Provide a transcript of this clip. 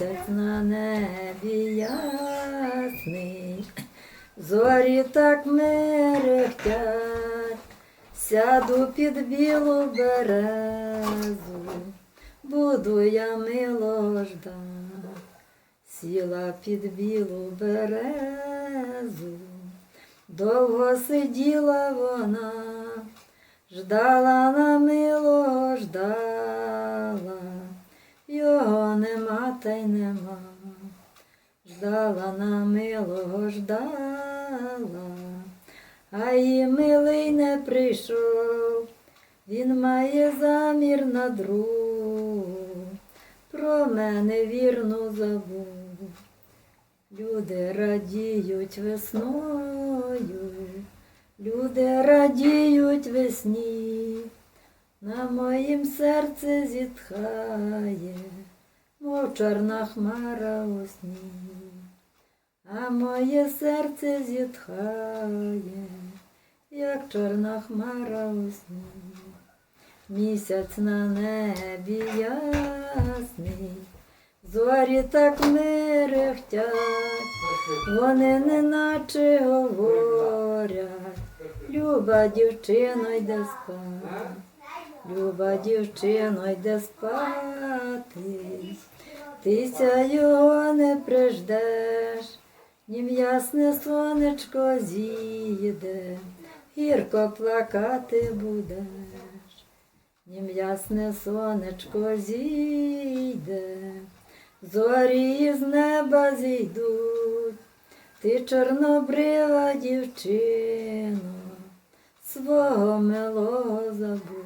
Місяць на небі ясний, зорі так мерехтять, сяду під білу березу, буду я мило ждать. Сіла під білу березу, довго сиділа вона, ждала на милого ждала, його нема та й нема, ждала на милого ждала, а і милий не прийшов, він має замір на другу про мене вірно забув. Люди радіють весною, люди радіють весні, на моїм серці зітхає, мов чорна хмара у сні, а моє серце зітхає, як чорна хмара у сні. Місяць на небі ясний, зорі так мерехтять, вони неначе говорять, люба дівчино йде спати, люба дівчино йде спати, тися його не приждеш, нім ясне сонечко зійде, гірко плакати будеш. Нім ясне сонечко зійде, зорі із неба зійдуть, ти чорнобрива дівчино, свого милого забудь.